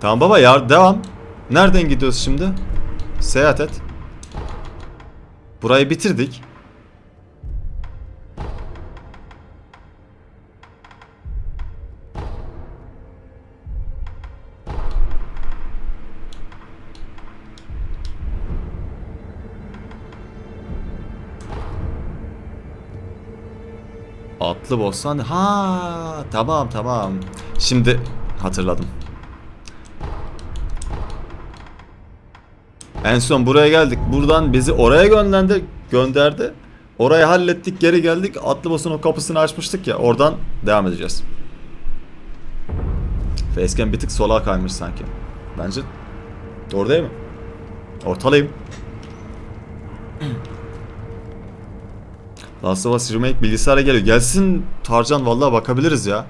Tamam baba ya devam. Nereden gidiyoruz şimdi? Seyahat et. Burayı bitirdik. Atlı Bostan. Ha tamam tamam. Şimdi hatırladım. En son buraya geldik. Buradan bizi oraya gönderdi. Gönderdi. Orayı hallettik, geri geldik. Atlı Boss'un o kapısını açmıştık ya. Oradan devam edeceğiz. Facecam bir tık sola kaymış sanki. Bence doğru değil mi? Ortalayayım. Last of Us Remake bilgisayara geliyor. Gelsin Tarcan vallahi bakabiliriz ya.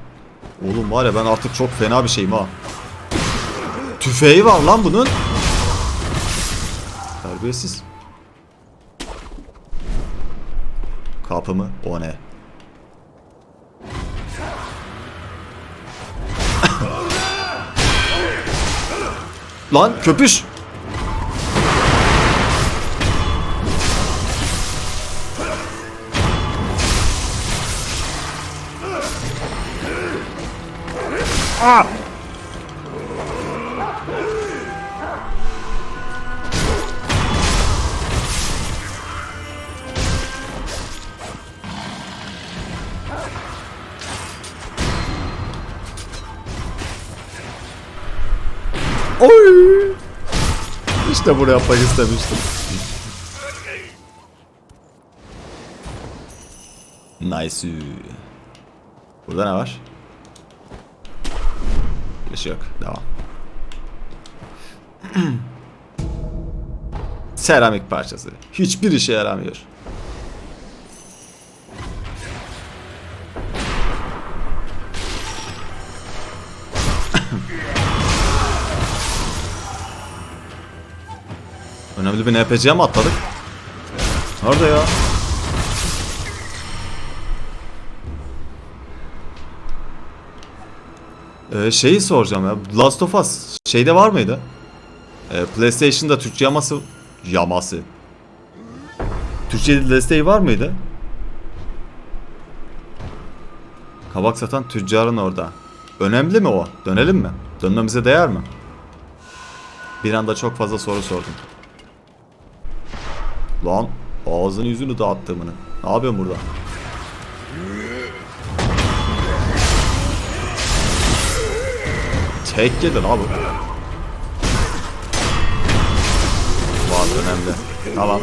Oğlum var ya ben artık çok fena bir şeyim ha. Tüfeği var lan bunun. Terbiyesiz. Kapı mı? O ne? Lan köpüş. Oy! İşte bunu yapmak istemiştim. Nice. Burada ne var? Bir şey yok. Devam. Seramik parçası. Hiçbir işe yaramıyor. Önemli bir NPC'ye mi atladık? Nerede ya? Ee, şeyi soracağım ya. Last of Us şeyde var mıydı? Ee, PlayStation'da Türkçe yaması yaması. Türkçe desteği var mıydı? Kabak satan tüccarın orada. Önemli mi o? Dönelim mi? Dönmemize değer mi? Bir anda çok fazla soru sordum. Lan ağzını yüzünü dağıttığımını. Ne yapıyorsun burada? Tek yedi lan bu. Var önemli. Tamam.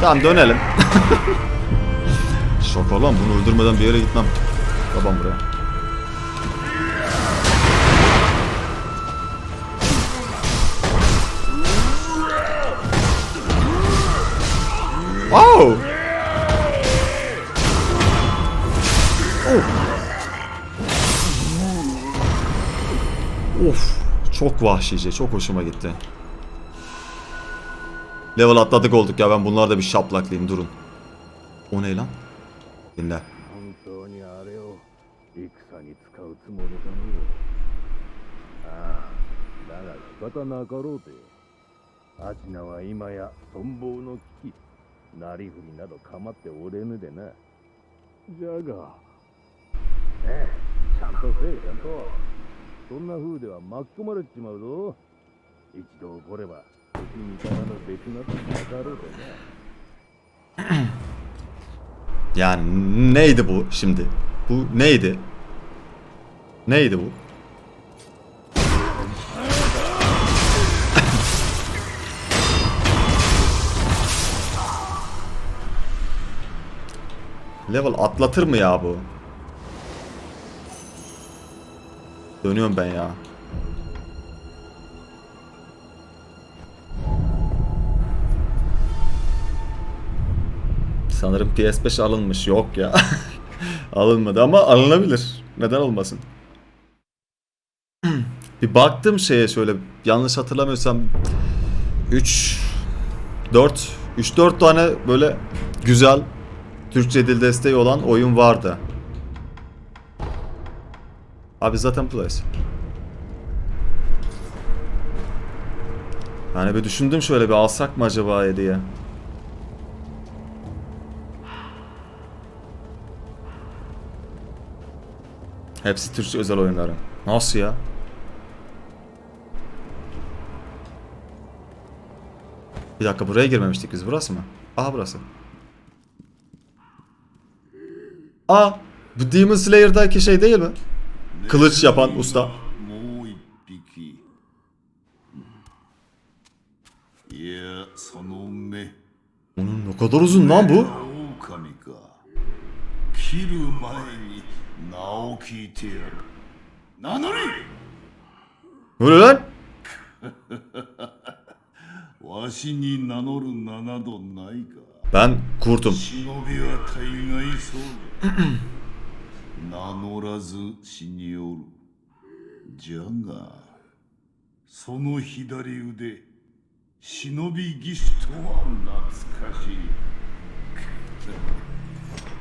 tamam dönelim. Şok lan bunu öldürmeden bir yere gitmem. Babam buraya. Wow! Of. Of. Çok vahşice, çok hoşuma gitti. Level atladık olduk ya ben bunlarda bir şaplaklayayım durun. O ne lan? Dinle. 本当にあれを戦に使うつもりかねああだが仕方なかろうて。アチナは今や存亡の危機なりふりなど構っておれぬでな。じゃがええちゃんとせえちゃんと。そんな風では巻き込まれちまうぞ。一度起これば敵味方の別などなかろうでな Yani neydi bu şimdi? Bu neydi? Neydi bu? Level atlatır mı ya bu? Dönüyorum ben ya. Sanırım PS5 alınmış. Yok ya. Alınmadı ama alınabilir. Neden olmasın? Bir baktım şeye şöyle yanlış hatırlamıyorsam 3 4 3-4 tane böyle güzel Türkçe dil desteği olan oyun vardı. Abi zaten Place. Yani bir düşündüm şöyle bir alsak mı acaba diye. Hepsi Türkçe özel oyunları. Nasıl ya? Bir dakika buraya girmemiştik biz. Burası mı? Aha burası. Aa! Bu Demon Slayer'daki şey değil mi? Kılıç yapan usta. Onun ne kadar uzun lan bu? 聞いてやる。名乗れ！lan. わしに名乗る名などないか。Ben kurtum. 忍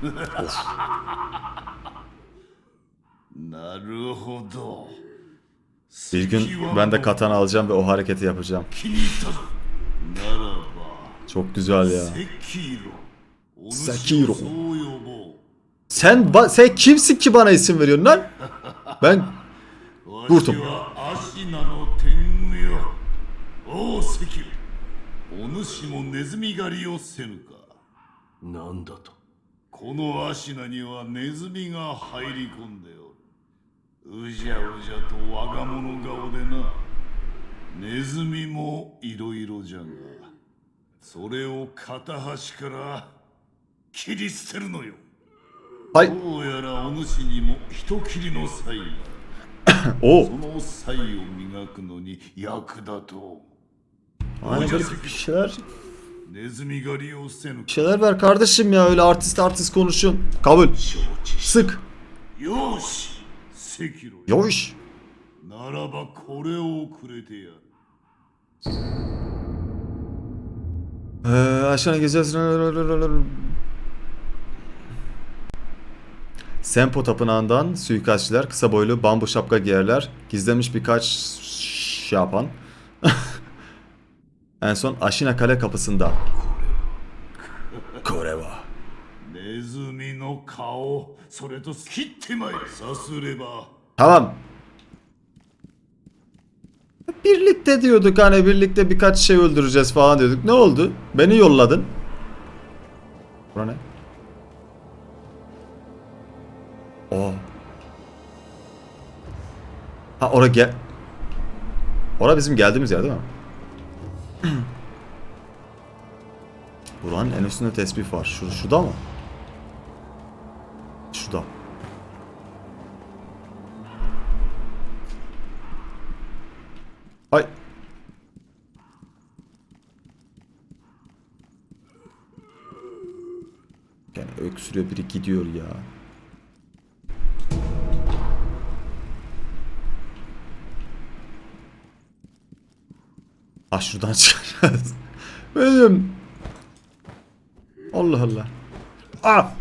Bir gün ben de katana alacağım ve o hareketi yapacağım. 気に入ったぞならば Çok güzel ya. セキロお主をセキロそう呼ぼう Sen ba- sen kimsin ki bana isim veriyorsun lan? Ben わ Kurtum. しはアシナの天狗よ王石お主もネズミ狩りをせぬかなんだとこのアシナにはネズミが入り込んでおる うじゃうじゃと我が物顔でなネズミもいろいろじゃがそれを片端から切り捨てるのよはいどうやらお主にも一切りの才 おその才を磨くのに役だとおじゃせしらしネズミ狩りをせぬ。Şeyler ver kardeşim ya öyle artist artist konuşun. Kabul. Sık. よし赤炉よ Yoş. ならばこれをくれてやる Ee, aşağıya gideceğiz. Sempo tapınağından suikastçiler kısa boylu bambu şapka giyerler. Gizlenmiş birkaç şey yapan. en son Aşina kale kapısında. ネズミの顔それと切ってまいれさすれば Tamam. Birlikte diyorduk hani birlikte birkaç şey öldüreceğiz falan diyorduk. Ne oldu? Beni yolladın. Bura ne? Oo. Ha ora gel. Ora bizim geldiğimiz yer değil mi? Buranın en üstünde tesbih var. Şu, şurada mı? Şurada. Ay. Yani öksürüyor biri gidiyor ya. Ah şuradan çıkacağız. Benim. Allah Allah. Ah.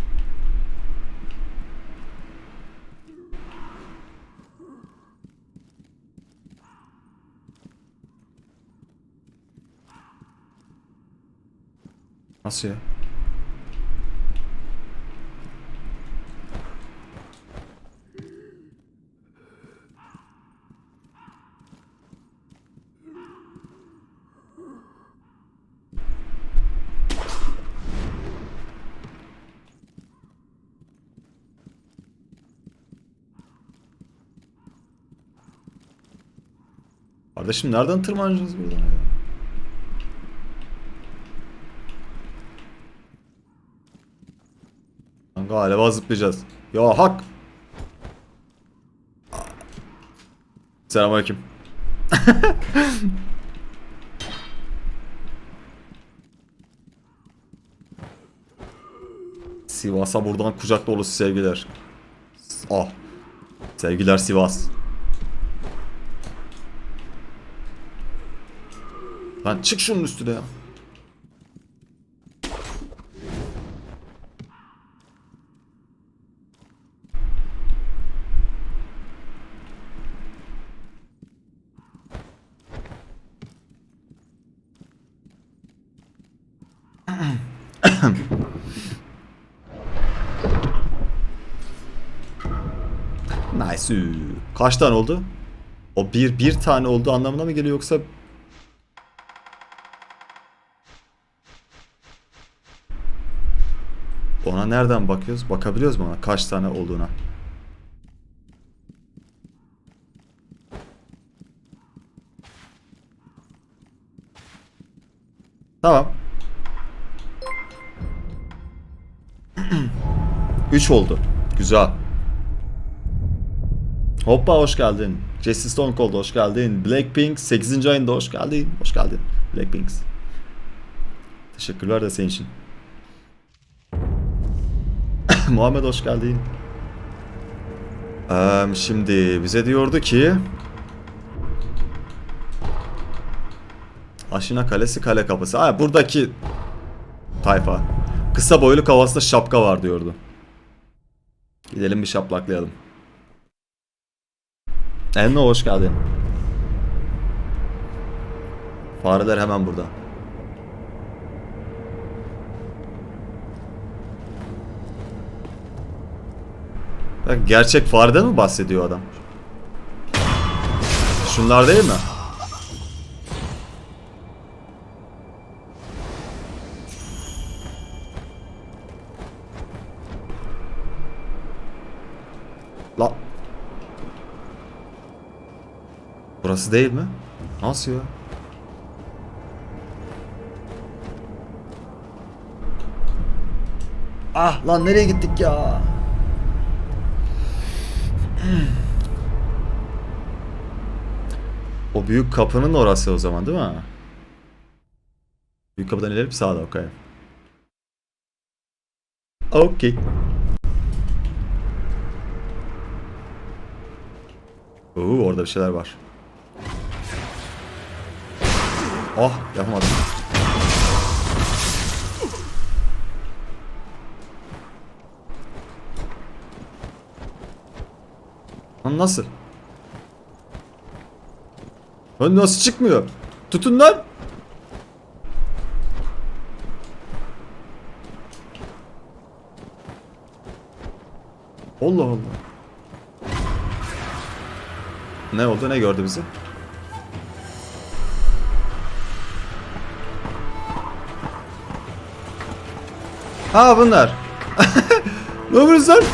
Nasıl ya? Kardeşim nereden tırmanacağız buradan ya? Lan Galiba zıplayacağız. Ya hak. Selamünaleyküm. Sivas'a buradan kucak dolusu sevgiler. Ah. Sevgiler Sivas. Lan çık şunun üstüne ya. nice. Kaç tane oldu? O bir bir tane oldu anlamına mı geliyor yoksa Ona nereden bakıyoruz? Bakabiliyoruz mu ona? Kaç tane olduğuna? Tamam. 3 oldu. Güzel. Hoppa hoş geldin. Jesse Stone Cold hoş geldin. Blackpink 8. ayında hoş geldin. Hoş geldin. Blackpink. Teşekkürler de senin için. Muhammed hoş geldin. Eee, şimdi bize diyordu ki Aşina Kalesi kale kapısı. Ha buradaki tayfa. Kısa boylu kafasında şapka var diyordu. Gidelim bir şaplaklayalım. Enno hoş geldin. Fareler hemen burada. Bak gerçek fareden mi bahsediyor adam? Şunlar değil mi? Burası değil mi? Nasıl ya? Ah lan nereye gittik ya? O büyük kapının orası o zaman değil mi? Büyük kapıdan ilerip sağda okey. Okey. Oo orada bir şeyler var. Oh yapamadım. Lan nasıl? Lan nasıl çıkmıyor? Tutun lan. Allah Allah. Ne oldu? Ne gördü bizi? Ha bunlar. ne yapıyorsun lan?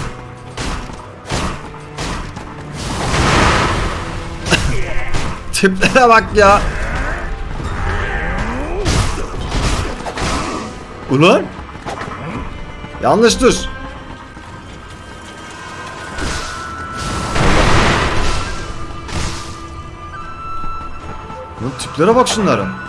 Tiplere bak ya. Ulan. Yanlış dur. Lan tiplere bak şunların.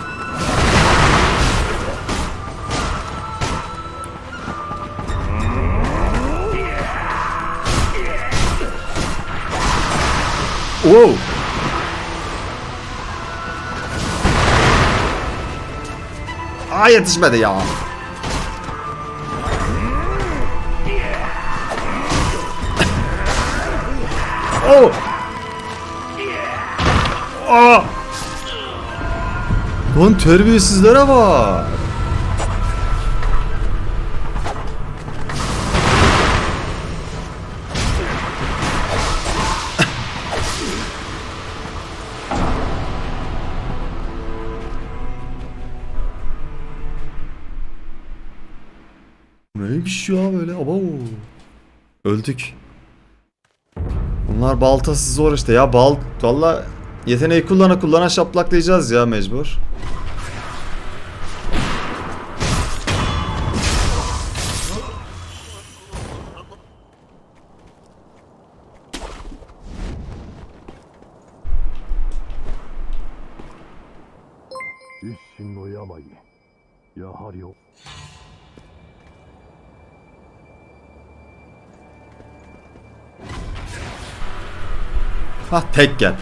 Oo. Aa yetişmedi ya. Oo. Aa. Lan terbiyesizlere bak. Öldük. Bunlar baltası zor işte ya. Bal valla yeteneği kullana kullana şaplaklayacağız ya mecbur. İşin o Ha tek gel.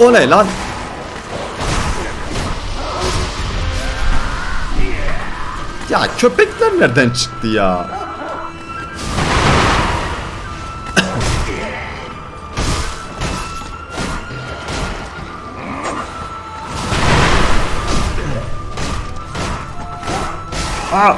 Oley lan. Ya köpekler nereden çıktı ya? Aa!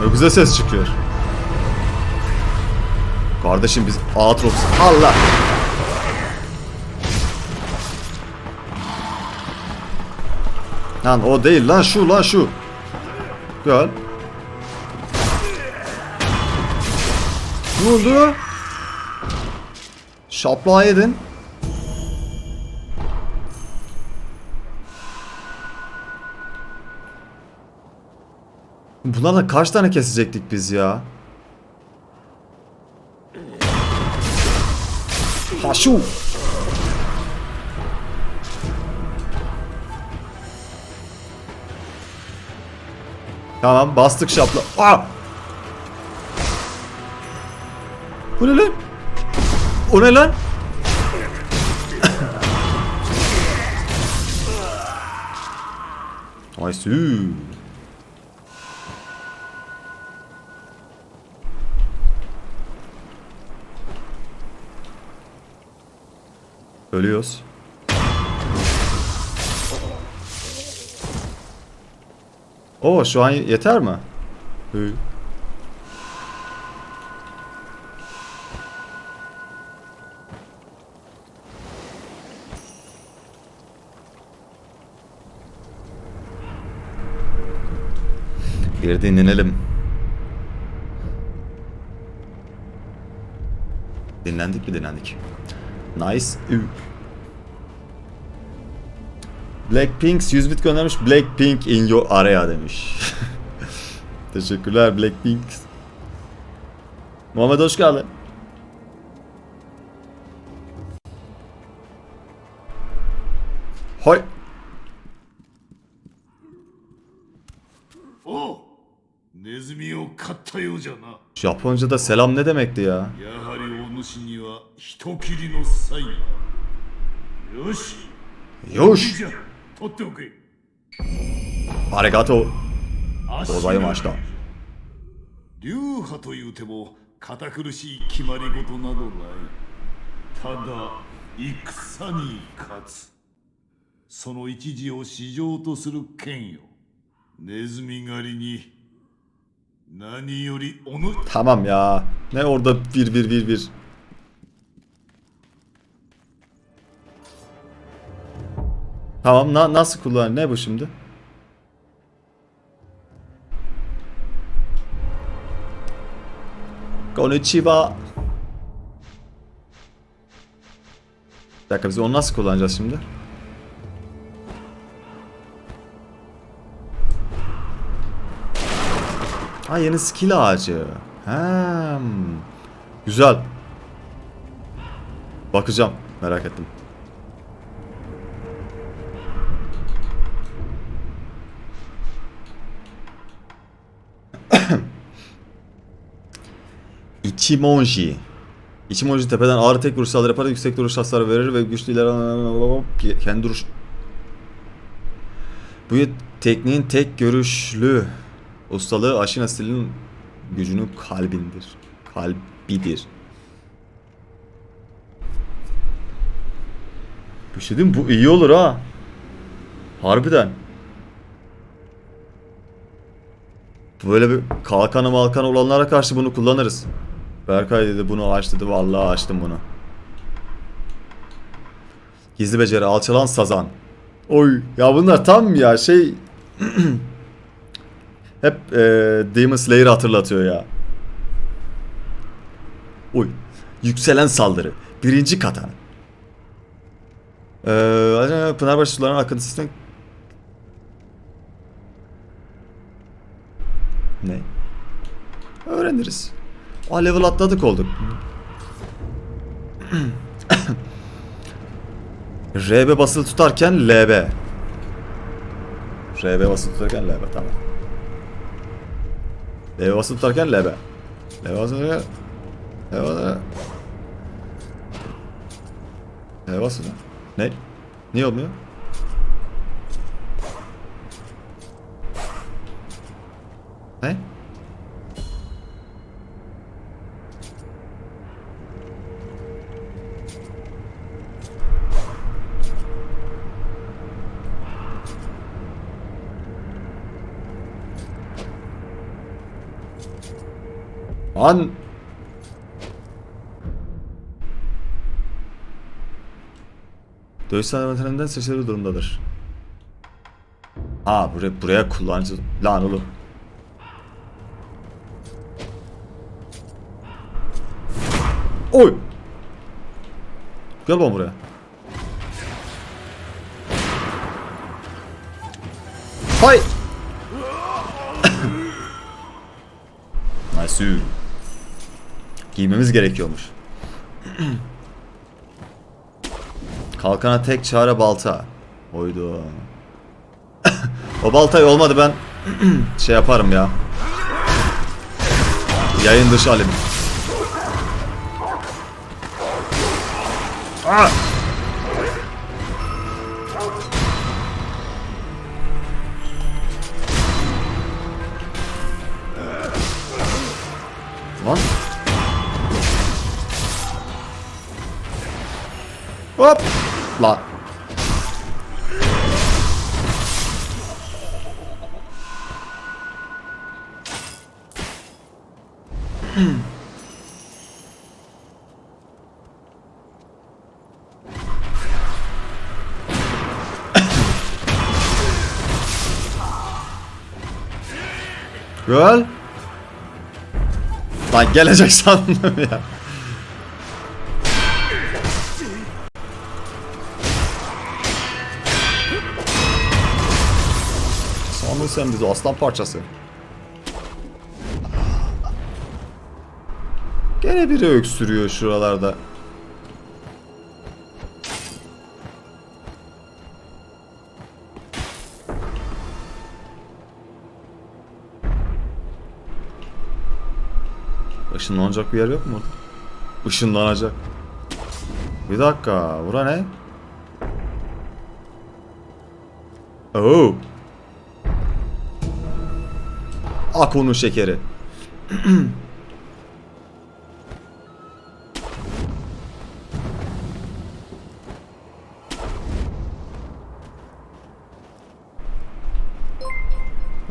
Ne güzel ses çıkıyor. Kardeşim biz Aatrox. Allah. Lan o değil lan şu lan şu. Gel. Ne oldu? Şaplığa yedin. Bunlarla kaç tane kesecektik biz ya? Ha şu. Tamam bastık şapla. Aa! Bu ne lan? O ne lan? Ay sü. Ölüyoruz. Oo şu an yeter mi? Hı. Bir dinlenelim. Dinlendik mi dinlendik? Nice. Blackpink 100 bit göndermiş. Blackpink in your area demiş. Teşekkürler Blackpink. Muhammed hoş geldin. Japonca'da selam ne demekti ya? Yoş. Arigato. Gozaimashita. 流派というても堅苦しい決まり事などないただ戦に勝つその一時を市場とする剣よネズミ狩りに Tamam ya. Ne orada bir bir bir bir. Tamam na nasıl kullan? Ne bu şimdi? Konnichiwa. Bir dakika biz onu nasıl kullanacağız şimdi? Ha yeni skill ağacı. Hem. Güzel. Bakacağım. Merak ettim. Ichimonji. Ichimonji tepeden ağrı tek vuruş saldırı yapar, yüksek duruş hasar verir ve güçlü ileri kendi duruş. Bu tekniğin tek görüşlü ustalığı Aşina stilinin gücünün kalbindir. Kalbidir. Bir şey diyeyim bu iyi olur ha. Harbiden. Böyle bir kalkanı malkanı olanlara karşı bunu kullanırız. Berkay dedi bunu aç dedi. Vallahi açtım bunu. Gizli beceri alçalan sazan. Oy ya bunlar tam ya şey hep e, Demon Slayer'ı hatırlatıyor ya. Oy. Yükselen saldırı. Birinci katan. Ee, Pınarbaşı sularının akıntısından Ne? Öğreniriz. Aa level atladık olduk. RB basılı tutarken LB. RB basılı tutarken LB tamam. LB basılı tutarken LB. LB basılı tutarken Eyvallah. Eyvallah sana. Ne? Niye olmuyor? Ne? An Dövüş sahnelerinde seçileri durumdadır. Aa buraya, buraya kullanıcı... Lan oğlum. Oy! Gel bana buraya. Hay! nice. Giymemiz gerekiyormuş. Kalkana tek çare balta. Oydu. o baltayı olmadı ben şey yaparım ya. Yayın dışı alayım. Ah! Hop. Lan. Gel. Lan gelecek sandım ya. Sen bizi aslan parçası. Gene biri öksürüyor şuralarda. Işınlanacak bir yer yok mu orada? Işınlanacak. Bir dakika, bura ne? Oo. Ako'nun şekeri.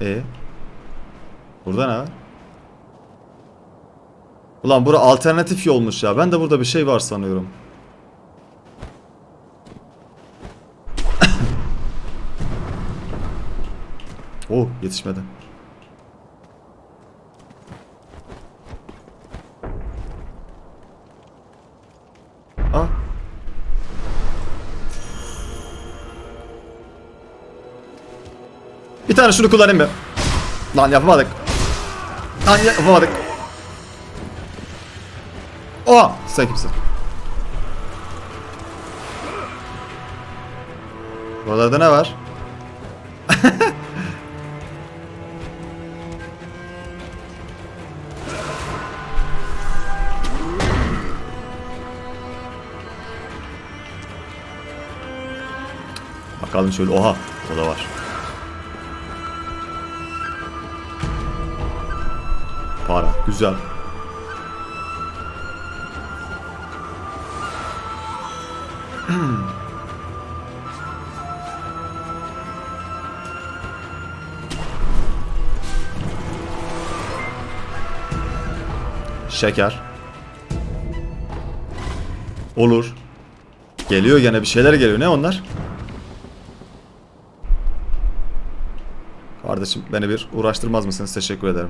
E Burada ne var? Ulan bura alternatif yolmuş ya. Ben de burada bir şey var sanıyorum. oh yetişmedi. Tane şunu kullanayım be. Lan yapamadık. Lan yapamadık. Oha! Sen kimsin? Buralarda ne var? Bakalım şöyle. Oha! O da var. Para. Güzel. Şeker. Olur. Geliyor gene bir şeyler geliyor. Ne onlar? Kardeşim beni bir uğraştırmaz mısınız? Teşekkür ederim.